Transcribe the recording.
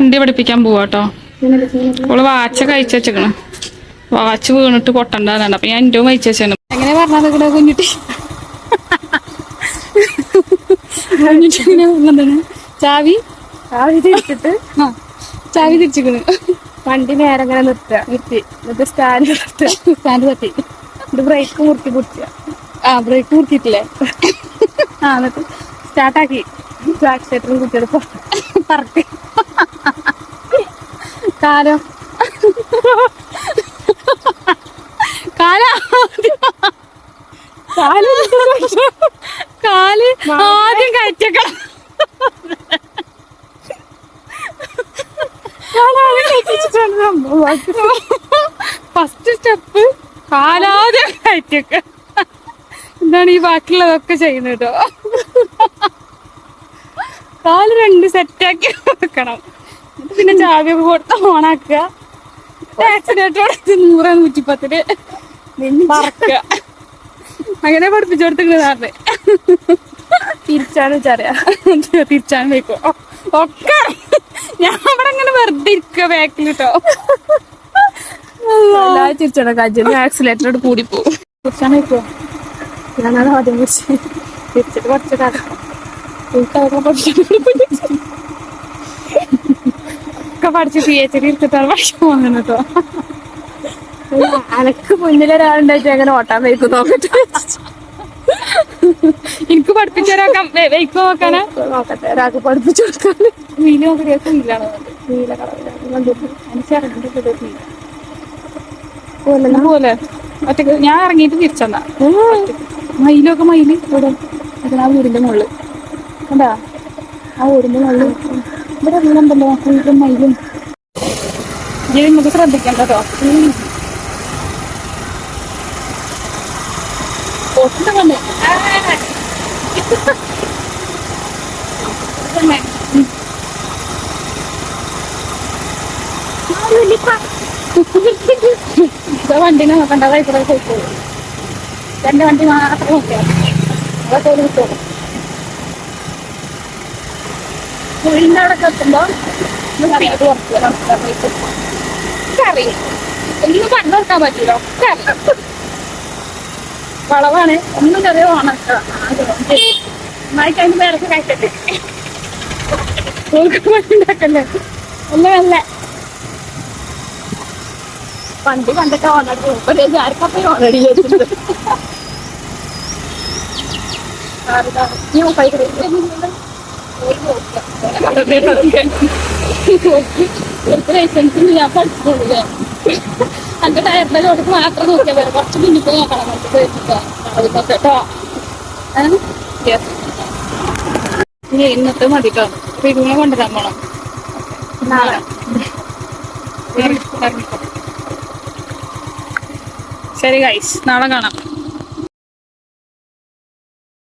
വണ്ടി പഠിപ്പിക്കാൻ പോവാട്ടോ ഓൾ വാച്ച കഴിച്ചു വെച്ചേക്കണ്. വാച്ച് വീണിട്ട് പൊട്ടണ്ടാന്നാണ്. അപ്പൊ ഞാൻ എന്റെ കഴിച്ചു വെച്ചാണ്. എങ്ങനെ പറഞ്ഞാൽ കുഞ്ഞിട്ടി? പറഞ്ഞതാണ് ചാവി? രാവിലെ തിരിച്ചിട്ട്? ചാവി തിരിച്ചിക്കണ്. വണ്ടി നേരെ ഇങ്ങനെ നിർത്തുക. നിർത്തി. എന്നിട്ട് സ്റ്റാൻഡ് നിർത്തുക. സ്റ്റാൻഡ് തട്ടി എന്നിട്ട് ബ്രേക്ക് മുറുക്കി പിടിക്കുക ആ ബ്രേക്ക് മുറുക്കിട്ടില്ലേ ആ എന്നിട്ട് സ്റ്റാർട്ടാക്കി ആക്സിലേറ്ററും കുട്ടികൾ പറക്ക്. കാലോ കാല കാൽ ആദ്യം കഴിച്ചേക്കണം ഫസ്റ്റ് സ്റ്റെപ്പ് കാലാദ്യം കയറ്റക്ക. എന്താണ് ഈ ബാക്കിയുള്ളതൊക്കെ ചെയ്യുന്നത് കേട്ടോ കാൽ രണ്ട് സെറ്റാക്കി വെക്കണം. പിന്നെ ചാവിയൊക്കെ കൊടുത്ത് ഓണാക്കുക. ആക്സിഡന്റോടെ നൂറ് നൂറ്റിപ്പത്തിന് പറക്കുക. അങ്ങനെ പഠിപ്പിച്ചു കൊടുത്തിട്ടുണ്ട് തിരിച്ചാണ് വെച്ചറിയാ തിരിച്ചാൻ വെക്കോ ഒക്കെ. ഞാൻ അവിടെ അങ്ങനെ വെറുതെ ഇരിക്കുക ബാക്കിൽ കേട്ടോ തിരിച്ചാണ് കാര്യം ആക്സിലേറ്ററോട് കൂടി പോകും തിരിച്ചാൻ വെക്കോ ഞാനത് ആദ്യം തിരിച്ചിട്ട് കുറച്ച് പഠിച്ചു ഒക്കെ പഠിച്ച് പി എച്ച് ഡി എടുത്തിട്ടാണ് പഠിച്ചു പോകുന്നത് എനക്ക് മുന്നിലൊരാളുണ്ടായിട്ട് എങ്ങനെ ഓട്ടാൻ വയ്ക്കും നോക്കട്ടെ? എനിക്ക് പഠിപ്പിച്ചു തരാൻ വെയ്ക്കോ നോക്കാനാ? നോക്കട്ടെ ഒരാൾക്ക് പഠിപ്പിച്ചു കൊടുക്കാൻ. വീൽ നോക്കിയൊക്കെ വീലാണ് നീല കളറിലാണ് പോലെ ഒറ്റയ്ക്ക് ഞാൻ ഇറങ്ങിയിട്ട് തിരിച്ചെന്നാ. മയിലൊക്കെ മയിൽ ഇവിടെ. ആ വീടിന്റെ മുകളിൽ കണ്ടാ? ആ വീടിന്റെ മുകളിൽ. ഇവിടെ വീടുണ്ടല്ലോ വീടും മയിലും ഇത് നമുക്ക് ശ്രദ്ധിക്കണ്ട കേട്ടോ ഒട്ടും കണ്ടേ ഇതാ വണ്ടിനെ നോക്കണ്ട അതാ ഇവിടെ പോയിക്കോളൂ രണ്ട് വണ്ടി മാത്രം നോക്കിയാൽ അതൊക്കെ ഒരു കിട്ടുള്ളൂ വീടിന്റെ അവിടെ എത്തുമ്പോ അറിയാം അറിയാം ഒന്നും കണ്ടു നോക്കാൻ പറ്റില്ല ഒക്കെ അറിയാം വളവാണ് ഒന്നും ചെറിയ ഓണക്ക നന്നായിട്ട് അതിന് പേരൊക്കെ കഴിക്കട്ടെ ഉണ്ടാക്കല്ലേ അല്ല അല്ല വണ്ടി കണ്ടിട്ട് ഓണടി ഒരു ആർക്കപ്പം ഓണടി ചെയ്തിട്ടുണ്ട് ഞാൻ ഇന്നത്തെ മതി പിന്നെ റിവിനെ കൊണ്ടുവരാൻ പോണം ശരി ഗൈസ് നാളെ കാണാം.